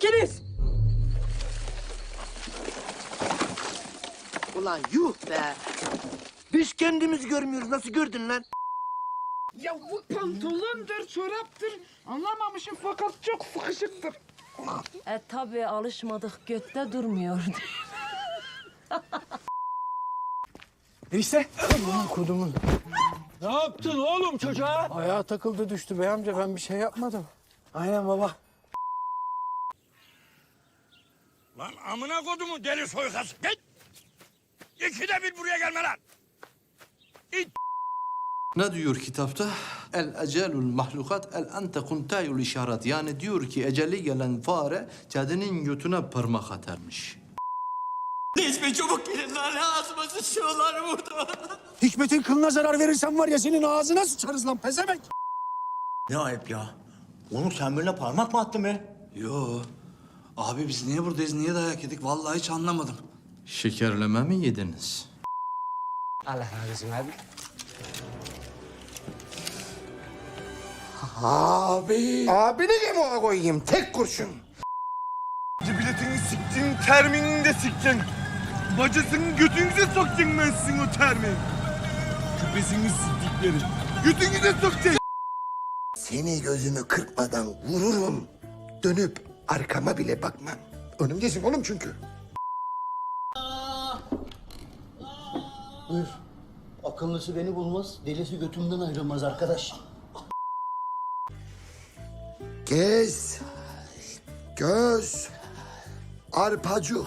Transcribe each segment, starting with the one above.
ikiniz. Ulan yuh be. Biz kendimiz görmüyoruz. Nasıl gördün lan? Ya bu pantolondur, çoraptır. Anlamamışım fakat çok sıkışıktır. E tabii alışmadık götte durmuyor. Enişte. Kodumun. Ne yaptın oğlum çocuğa? Ayağa takıldı düştü bey amca ben bir şey yapmadım. Aynen baba. Lan amına kodumu deli soykası. Git. İkide bir buraya gelme lan. Ne diyor kitapta? El ecelul mahlukat el ente kuntayul işaret. Yani diyor ki eceli gelen fare kedinin götüne parmak atarmış. Necmi çabuk gelin lan ağzıma sıçıyorlar burada. Hikmet'in kılına zarar verirsen var ya senin ağzına sıçarız lan pezemek. Ne ayıp ya. Oğlum sen birine parmak mı attın be? Yo. Abi biz niye buradayız, niye dayak yedik? Vallahi hiç anlamadım. Şekerleme mi yediniz? Allah razı olsun abi. Abi. Abi de mi ona koyayım? Tek kurşun. Biletini siktin, terminini de siktin. Bacısının götünüze sokacaksın ben sizin o termin. Küpesini siktikleri. Götünüze sokacaksın. Seni gözümü kırpmadan vururum. Dönüp arkama bile bakmam. Önümdesin oğlum çünkü. Buyur. Akıllısı beni bulmaz, delisi götümden ayrılmaz arkadaş. Gez. Göz. Arpacık.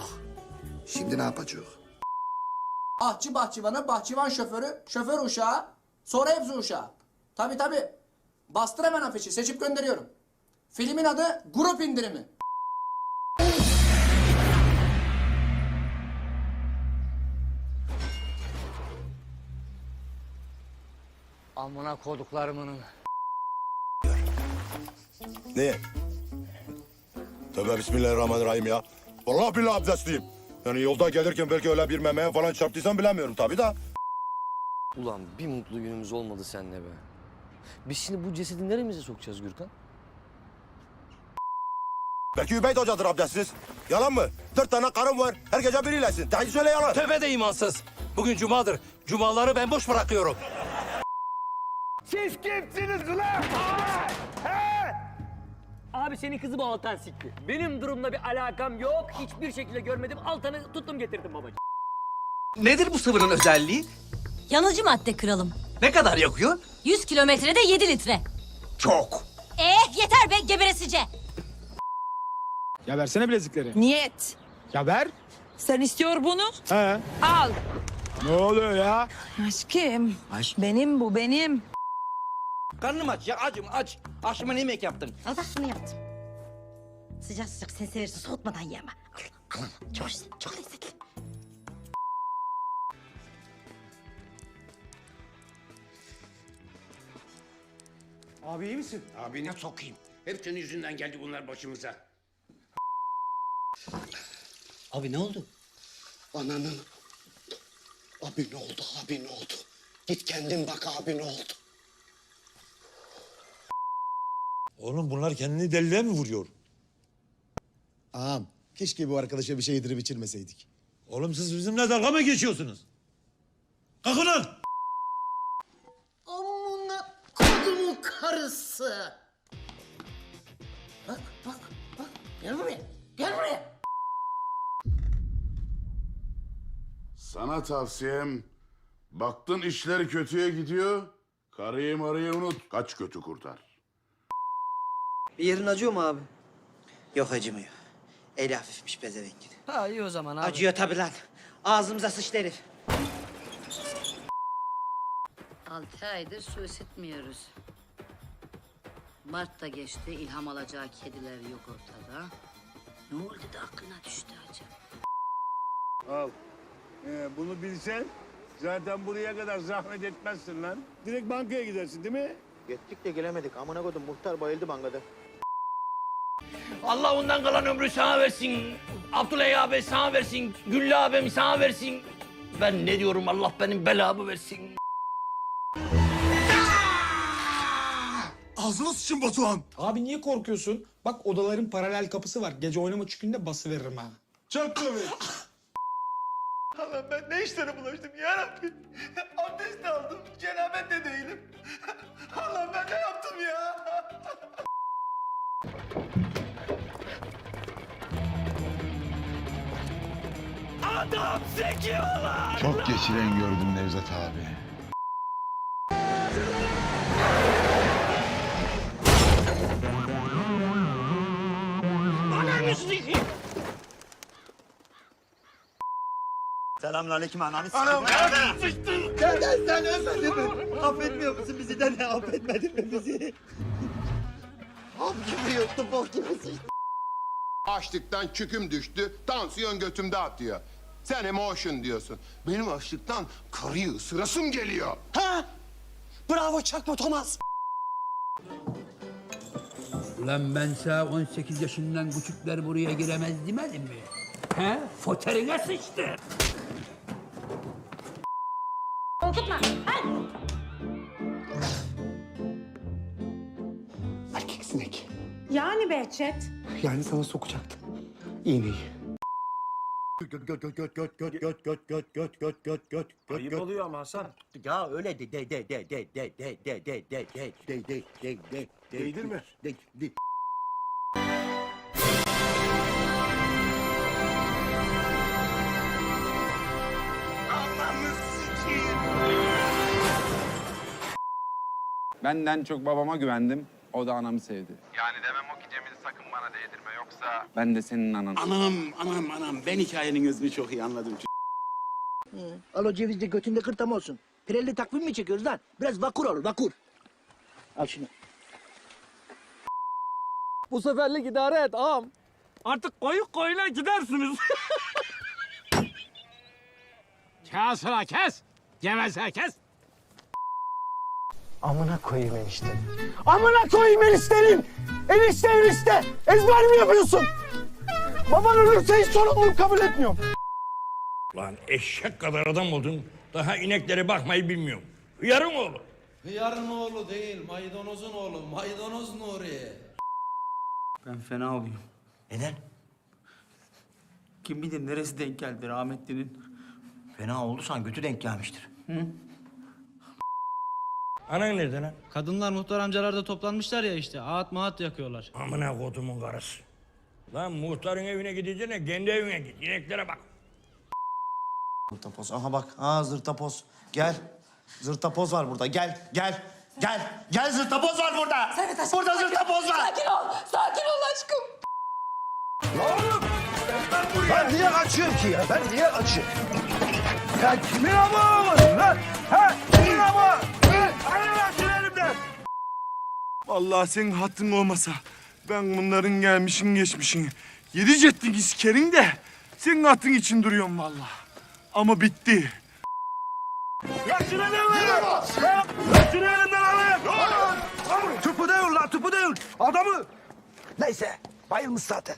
Şimdi ne yapacak? Ahçı bahçıvanı, bahçıvan şoförü, şoför uşağı, sonra hepsi uşağı. Tabii tabii. Bastır hemen afişi, seçip gönderiyorum. Filmin adı Grup İndirimi. Amına koduklarımın. Ne? Tövbe bismillahirrahmanirrahim ya. Vallahi billahi abdestliyim. Yani yolda gelirken belki öyle bir memeye falan çarptıysam bilemiyorum tabii da. Ulan bir mutlu günümüz olmadı seninle be. Biz şimdi bu cesedi neremize sokacağız Gürkan? Belki Übeyt Hoca'dır abdestsiz. Yalan mı? Dört tane karım var. Her gece biriylesin. Daha söyle yalan. Tövbe de imansız. Bugün cumadır. Cumaları ben boş bırakıyorum. Siz kimsiniz ulan? Abi senin kızı bu Altan sikti. Benim durumla bir alakam yok. Hiçbir şekilde görmedim. Altan'ı tuttum getirdim babacığım. Nedir bu sıvının özelliği? Yanıcı madde kralım. Ne kadar yakıyor? 100 kilometrede 7 litre. Çok. Eh yeter be geberesice. Ya versene bilezikleri. Niyet. Ya ver. Sen istiyor bunu? He. Al. Ne oluyor ya? Aşkım. Aşk. Benim bu benim. Karnım aç ya acım aç. Akşama ne yemek yaptın? Al bak şunu yaptım. Sıcak sıcak sen seversin soğutmadan ye ama. Al, al, al. Çok, çok lezzetli. Abi iyi misin? Abine sokayım. Hep senin yüzünden geldi bunlar başımıza. Abi ne oldu? Ananın. Abi ne oldu? Abi ne oldu? Git kendin bak abi ne oldu? Oğlum bunlar kendini deliliğe mi vuruyor? Ağam keşke bu arkadaşa bir şey yedirip içirmeseydik. Oğlum siz bizimle dalga mı geçiyorsunuz? Kalkın lan! Amına kodumun karısı. Bak bak bak. Gel buraya. Gel buraya. Sana tavsiyem baktın işler kötüye gidiyor. Karıyı marıyı unut. Kaç kötü kurtar. Bir yerin acıyor mu abi? Yok acımıyor. Eli hafifmiş pezevenk. Ha iyi o zaman abi. Acıyor tabii lan. Ağzımıza sıçtı herif. Altı aydır su ısıtmıyoruz. Mart da geçti, ilham alacağı kediler yok ortada. Ne oldu da aklına düştü acaba? Al. Ee, bunu bilsen zaten buraya kadar zahmet etmezsin lan. Direkt bankaya gidersin değil mi? Gittik de gelemedik. Amına kodum muhtar bayıldı bankada. Allah ondan kalan ömrü sana versin. Abdülay abi sana versin. Güllü abim sana versin. Ben ne diyorum Allah benim belamı versin. Ağzına sıçın Batuhan. Abi niye korkuyorsun? Bak odaların paralel kapısı var. Gece oynama çıkınca bası veririm ha. Çok komik. Allah'ım ben ne işlere bulaştım ya Rabbi. Abdest de aldım, cenabet de değilim. Allah'ım ben ne yaptım ya? Adam zeki olan! Çok geçiren gördüm Nevzat abi. Ananı sikeyim! Selamünaleyküm ananı Anam sıçtın! Sen ölmedin mi? Affetmiyor musun bizi de ne affetmedin mi bizi? Hop gibi yuttu bok gibi sıçtı. Açlıktan çüküm düştü, tansiyon götümde atıyor. Sen emotion diyorsun. Benim açlıktan karıyı ısırasım geliyor. Ha? Bravo çakma Thomas. Ulan ben sana 18 yaşından küçükler buraya giremez demedim mi? He? Foterine sıçtı. Korkutma. Yani Behçet. Yani sana sokacaktım. İğneyi. Ayıp oluyor ama Hasan. Ya öyle de de de de de de de de de de de de de de de Değdirme. De de Benden çok babama güvendim. O da anamı sevdi. Yani demem o ki Cemil'i sakın bana değdirme yoksa... Ben de senin anan. Anam anam anam ben hikayenin özünü çok iyi anladım. Al o cevizde götünde kırtam olsun. Pirelli takvim mi çekiyoruz lan? Biraz vakur olur vakur. Al şunu. Bu seferlik idare et ağam. Artık koyuk koyuna gidersiniz. kes ulan kes. Geveze kes. Amına koyayım enişte. Amına koyayım eniştenin. Enişte enişte. Ezber mi yapıyorsun? Baban ölürse hiç sorumluluk kabul etmiyorum. Lan eşek kadar adam oldun. Daha ineklere bakmayı bilmiyorum. Yarım oğlu. Hıyarın oğlu değil, maydanozun oğlu. Maydanoz Nuri. Ben fena oluyorum. Neden? Kim bilir neresi denk geldi rahmetlinin. Fena olursan götü denk gelmiştir. Anan nerede lan? Kadınlar muhtar amcalar da toplanmışlar ya işte. Ağıt mağat yakıyorlar. Amına kodumun karısı. Lan muhtarın evine gideceğine kendi evine git. İneklere bak. Zırtapoz. Aha bak. Aa zırtapoz. Gel. Zırtapoz var burada. Gel. Gel. Gel. Gel zırtapoz var burada. Evet aşkım. Burada zırtapoz var. Sakin ol. Sakin ol aşkım. Ben niye kaçıyorum ki ya? Ben niye kaçıyorum? Ya kimin amı lan? Ha? Kimin amı? Elimden. Vallahi senin hattın olmasa ben bunların gelmişin geçmişini yedi cettin iskerin de senin hattın için duruyorum vallahi. Ama bitti. Ya şunu elimden lan. Ya şunu elimden alın. Tüpü değil lan tüpü değil. Adamı. Neyse bayılmış zaten.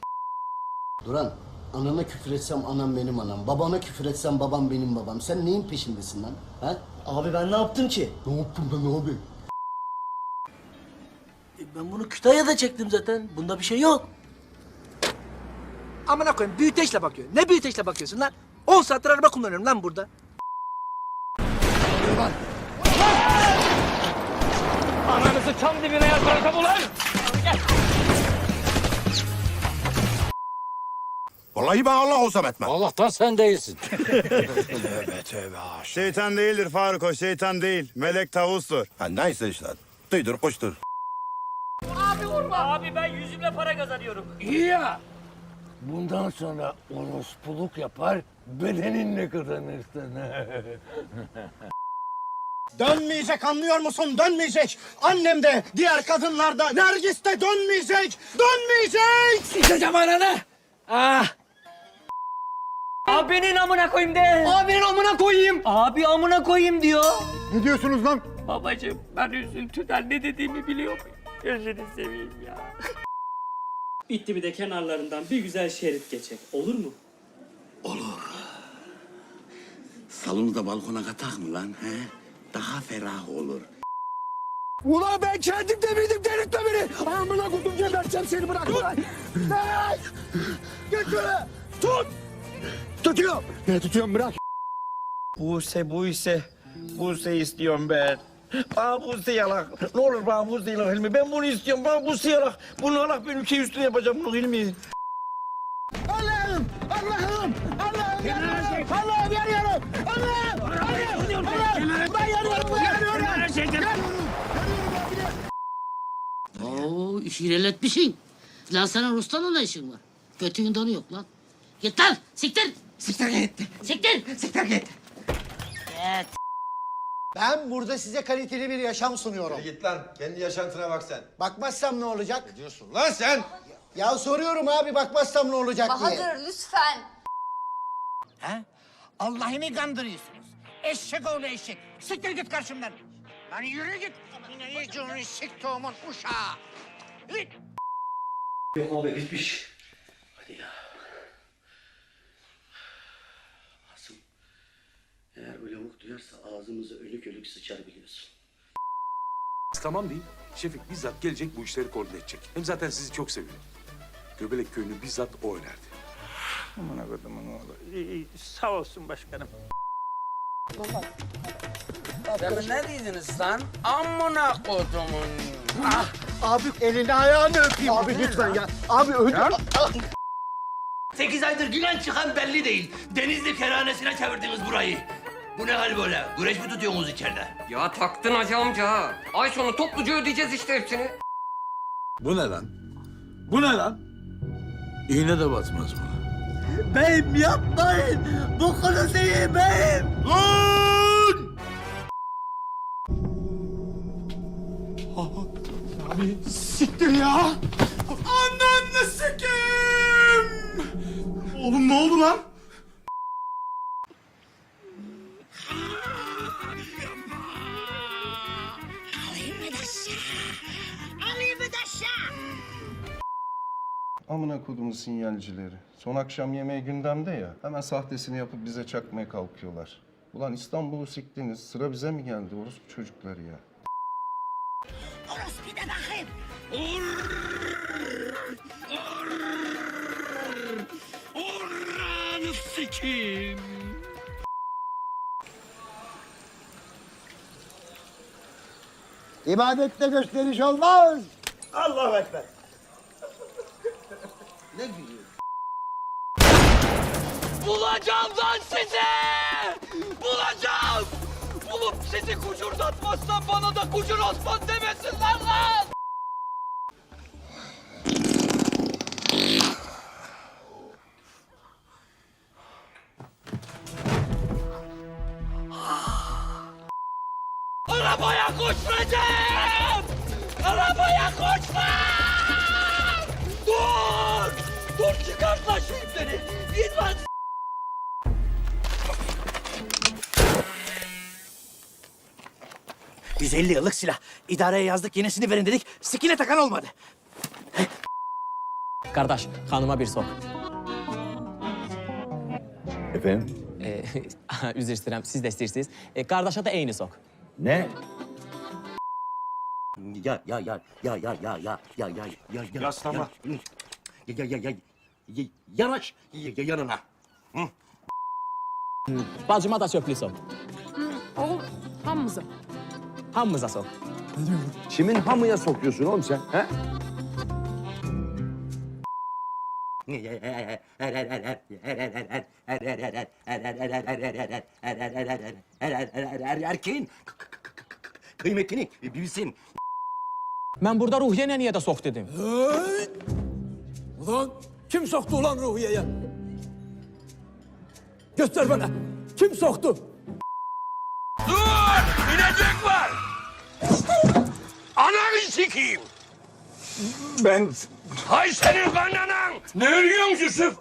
Duran, anana küfür etsem anam benim anam. Babana küfür etsem babam benim babam. Sen neyin peşindesin lan? Ha? Abi ben ne yaptım ki? Ne yaptım ben abi? ben bunu Kütahya'da çektim zaten. Bunda bir şey yok. Amına koyayım büyüteçle bakıyor. Ne büyüteçle bakıyorsun lan? 10 saattir araba kullanıyorum lan burada. Ananızı çam dibine yatıracağım ulan. Vallahi ben Allah olsam etmem. Allah'tan sen değilsin. Tövbe tövbe haşa. Şeytan değildir Faruk o şeytan değil. Melek tavustur. Ha, neyse işte. Duydur kuştur. Abi vurma. Abi ben yüzümle para kazanıyorum. İyi ya. Bundan sonra orospuluk yapar, bedeninle kazanırsın. Dönmeyecek anlıyor musun? Dönmeyecek. Annem de diğer kadınlar da Nergis de dönmeyecek. Dönmeyecek. Sikeceğim ananı. Ah. Abinin amına koyayım de. Abinin amına koyayım. Abi amına koyayım diyor. Ne diyorsunuz lan? Babacığım ben üzüntüden ne dediğimi biliyor muyum? Gözünü seveyim ya. Bitti bir de kenarlarından bir güzel şerit geçecek. Olur mu? Salonu da balkona katak mı lan he? Daha ferah olur. Ulan ben kendim demirdim delirtme beni. Amına kodum geberteceğim seni bırak ulan. Hey! Götür. Tut. Tutuyorum. Ne tutuyorum bırak. Buse Buse. Buse istiyorum ben. Bana Buse yalak. Ne olur bana Buse yalak Hilmi. Ben bunu istiyorum. Bana Buse yalak. Bunu alak ben ülke üstüne yapacağım bunu Hilmi. Allah'ım! Allah'ım! Allah'ım yanıyorum! Allah'ım yanıyorum! Allah'ım! Allah'ım! Allah'ım! Ben yanıyorum! Ben yanıyorum! Oo işi ilerletmişsin. Lan senin Rus'tan ne işin var? Götünün donu yok lan. Git lan siktir. Siktir git. Siktir. Siktir git. Git. Ben burada size kaliteli bir yaşam sunuyorum. Git lan. Kendi yaşantına bak sen. Bakmazsam ne olacak? Ne diyorsun lan sen? Ya soruyorum abi bakmazsam ne olacak diye. lütfen. Ha? Allah'ı mı kandırıyorsunuz? Eşek oğlu eşek. Siktir git karşımdan. Lan yürü git. Yine yiyeceğini siktiğimin uşağı. Git. Abi bitmiş. Duyarsa ağzımıza ölük ölük sıçar biliyorsun. Tamam değil. Şefik bizzat gelecek bu işleri koordine edecek. Hem zaten sizi çok seviyor. Göbelek köyünü bizzat o önerdi. Aman akıdımın oğlu. Sağ olsun başkanım. ne dediniz lan? Amına kodumun. Abi elini ayağını öpeyim. Abi lütfen ya. Abi öldü. Sekiz aydır giren çıkan belli değil. Denizli kerhanesine çevirdiniz burayı. Bu ne hal böyle? Güreş mi tutuyorsunuz içeride? Ya taktın hacı amca ha. Ay sonu topluca ödeyeceğiz işte hepsini. Bu ne lan? Bu ne lan? İğne de batmaz mı? Beyim yapmayın. Bu konu değil beyim. Lan! Abi siktir ya. Ananı sikim. Oğlum ne oldu lan? Amına kodumun sinyalcileri. Son akşam yemeği gündemde ya. Hemen sahtesini yapıp bize çakmaya kalkıyorlar. Ulan İstanbul'u siktiniz. Sıra bize mi geldi orospu çocukları ya? Orospu de bakayım. Orranı sikeyim. İbadette gösteriş olmaz. Allahu Ekber. Ne gülüyor? Bulacağım lan sizi! Bulacağım! Bulup sizi kucurdatmazsam bana da kucur Osman demesinler lan! Arabaya koş ...150 yıllık silah. İdareye yazdık yenisini verin dedik. Sikine takan olmadı. Kardeş, kanıma bir sok. Efendim? Ee, üzr siz də istəyirsiniz. E, qardaşa da eyni sok. Ne? Ya ya ya ya ya ya ya ya ya ya ya Yaslama. ya ya ya ya ya yanaş ya, ya, yanına. Bacıma da çöplü sok. Oğul hamımıza. Hamımıza sok. Kimin hamıya sokuyorsun oğlum sen? He? Erkeğin kıymetini bilsin. Mən burada Ruhiyyə niyə də sok dedim? Ulan kim soktu ulan Ruhiye'ye? Göster bana. Kim soktu? Dur! İnecek var! Ananı sikeyim! Ben Hay senin kananan! Ne örüyorsun Yusuf?